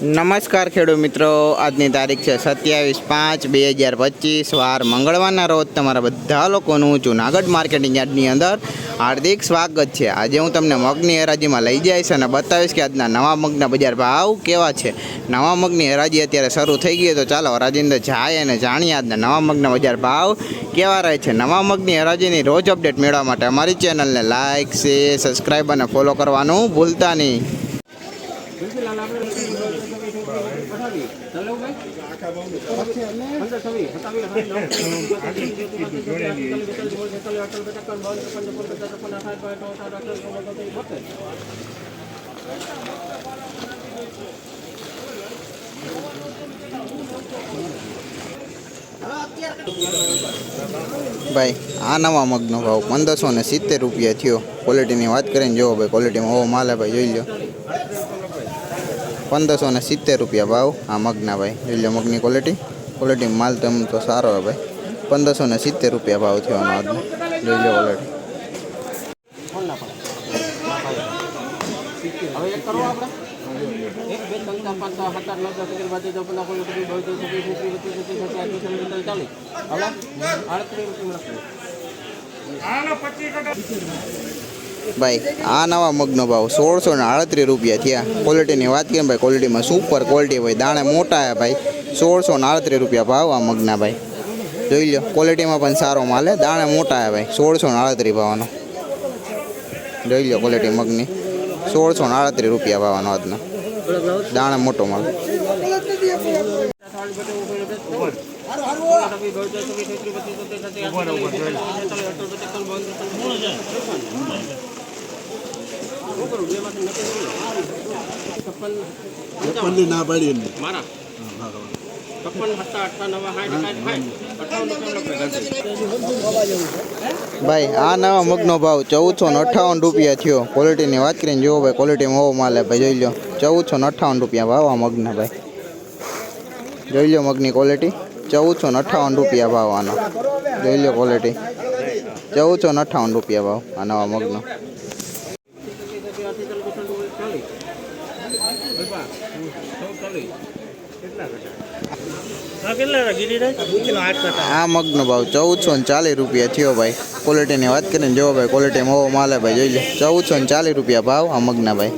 નમસ્કાર ખેડૂત મિત્રો, આજની તારીખ છે સત્યાવીસ પાંચ બે હજાર પચીસ. વાર મંગળવારના રોજ તમારા બધા લોકોનું જુનાગઢ માર્કેટિંગ યાર્ડની અંદર હાર્દિક સ્વાગત છે. આજે હું તમને મગની હરાજીમાં લઈ જઈશ અને બતાવીશ કે આજના નવા મગના બજાર ભાવ કેવા છે. નવા મગની હરાજી અત્યારે શરૂ થઈ ગઈ તો ચાલો હરાજી જાય અને જાણીએ આજના નવા મગના બજાર ભાવ કેવા રહે છે. નવા મગની હરાજીની રોજ અપડેટ મેળવવા માટે અમારી ચેનલને લાઇક શેર સબસ્ક્રાઈબ અને ફોલો કરવાનું ભૂલતા નહીં. ભાઈ, આ નવા મગનો ભાવ પંદરસો ને સિત્તેર રૂપિયા થયો. ક્વોલિટીની વાત કરીને જોવો ભાઈ ક્વોલિટીમાં ઓવો માલે ભાઈ, જોઈ લો પંદરસો ને સિત્તેર રૂપિયા ભાવ આ મગના ભાઈ. જોઈ લો મગની ક્વોલિટી ક્વોલિટી માલ તેમ તો સારો હે ભાઈ. પંદરસો ને સિત્તેર રૂપિયા ભાવ થયો આનો આજનો. જોઈ લો ક્વોલિટી હવે ભાઈ, આ નવા મગનો ભાવ સોળસો ને આડત્રીસ રૂપિયા થયા. ક્વોલિટીની વાત કરીએ ભાઈ ક્વોલિટીમાં સુપર ક્વોલિટી ભાઈ દાણે મોટા હે ભાઈ. સોળસો ને આડત્રીસ રૂપિયા ભાવ આ મગના ભાઈ. જોઈ લો ક્વોલિટીમાં પણ સારો માલ દાણે મોટા હે ભાઈ, સોળસો ને આડત્રીસ ભાવનો. જોઈ લો ક્વોલિટી મગની. સોળસો ને આડત્રીસ રૂપિયા ભાવનો આજનો. દાણે મોટો માલ. પંદર ના પાડી એમને. મારા? અઠાવન ભાઈ આ નવા મગનો ભાવ ચૌદસો ને અઠ્ઠાવન રૂપિયા થયો. ક્વોલિટીની વાત કરીને જુઓ ભાઈ ક્વોલિટીમાં ઓવો માલે ભાઈ જોઈ લો ચૌદસો ને અઠ્ઠાવન રૂપિયા ભાવ આ મગના ભાઈ. જોઈ લો મગની ક્વોલિટી ચૌદસો ને અઠ્ઠાવન રૂપિયા ભાવ આનો. જોઈ લો ક્વોલિટી ચૌદસો ને અઠ્ઠાવન રૂપિયા ભાવ આ નવા મગનો. આ મગનો ભાવ ચૌદસો ને ચાલીસ રૂપિયા થયો ભાઈ. ક્વોલિટીની વાત કરીને જોવો ભાઈ ક્વોલિટીમાં હોવો માલે ભાઈ જોઈ લો. ચૌદસો ને ચાલીસ રૂપિયા ભાવ આ મગના ભાઈ.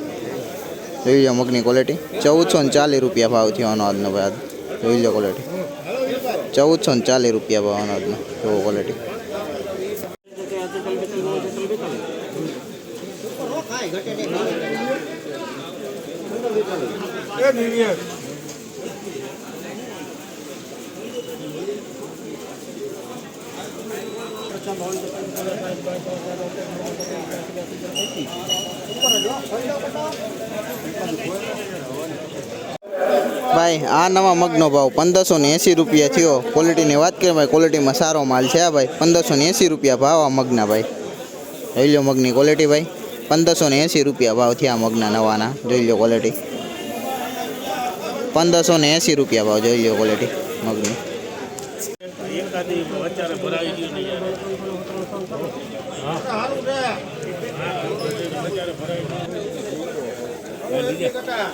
જોઈ લો મગની ક્વોલિટી ચૌદસો ને ચાલીસ રૂપિયા ભાવ થયો આનો આજનો ભાઈ આજ. જોઈ લો ક્વોલિટી ચૌદસો ને ચાલીસ રૂપિયા ભાવ આનો આજનો. જોવો ક્વોલિટી ભાઈ, આ નવા મગનો ભાવ પંદરસો ને એંસી રૂપિયા થયો. ક્વોલિટીની વાત કરીએ, ભાઈ ક્વોલિટીમાં સારો માલ છે આ ભાઈ. પંદરસો ને એંસી રૂપિયા ભાવ આ મગના, ભાઈ. જોઈ લો મગની ક્વોલિટી ભાઈ. પંદરસો ને એંસી રૂપિયા ભાવ થયા મગના નવાના. જોઈ લો ક્વોલિટી પંદરસો ને એંસી રૂપિયા ભાવ જોઈ લો ક્વોલિટી મગની.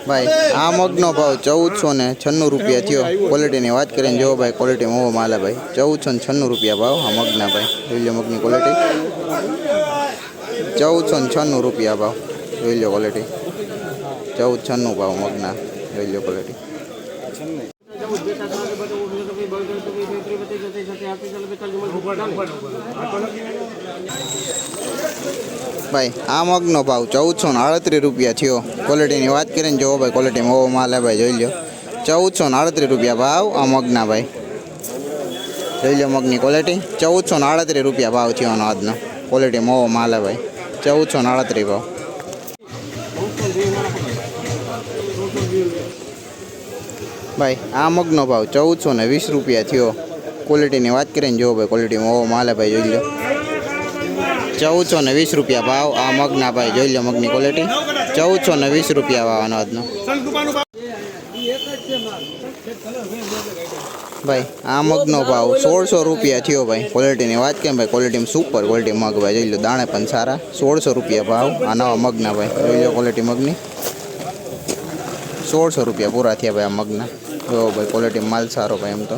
ભાઈ, આ મગનો ભાવ ચૌદસો ને છન્નું રૂપિયા થયો. ક્વોલિટીની વાત કરીને જો ભાઈ ક્વોલિટી મોવો માલે ભાઈ. ચૌદસો ને છન્નું રૂપિયા ભાવ આ મગના ભાઈ. જોઈ લો મગની ક્વોલિટી ચૌદસો ને છન્નું રૂપિયા ભાવ. જોઈ લો ક્વોલિટી ચૌદ છન્નું ભાવ મગના. લો ક્વોલિટી ભાઈ, આ મગનો ભાવ ચૌદસો ને આડત્રીસ રૂપિયા થયો. ક્વોલિટીની વાત કરીને જોવો ભાઈ ક્વોલિટીમાં ઓવો માલ હે ભાઈ, જોઈ લો ચૌદસો ને આડત્રીસ રૂપિયા ભાવ આ મગના ભાઈ. જોઈ લો મગની ક્વોલિટી ચૌદસો ને આડત્રીસ રૂપિયા ભાવ થયો આજનો. ક્વોલિટીમાં ઓવો માલ હે ભાઈ. ચૌદસો ને આડત્રીસ ભાવ. ભાઈ, આ મગનો ભાવ ચૌદસો ને વીસ રૂપિયા થયો. ક્વોલિટીની વાત કરીને જોવો ભાઈ ક્વોલિટીમાં ઓવો માલે ભાઈ, જોઈ લો. ચૌદસો ને વીસ રૂપિયા ભાવ, આ મગના ભાઈ, જોઈ લો મગની ક્વોલિટી ચૌદસો ને વીસ રૂપિયા ભાવ આનો આજનો. ભાઈ, આ મગનો ભાવ સોળસો રૂપિયા થયો ભાઈ ક્વોલિટીની વાત કેમ ભાઈ ક્વોલિટીમાં સુપર ક્વોલિટી મગ ભાઈ, જોઈ લો, દાણે પણ સારા. સોળસો રૂપિયા ભાવ, આ નવા મગના ભાઈ, જોઈ લો ક્વોલિટી મગની. સોળસો રૂપિયા પૂરા થયા ભાઈ આ મગના. જો ભાઈ ક્વોલિટી માલ સારો ભાઈ એમ તો.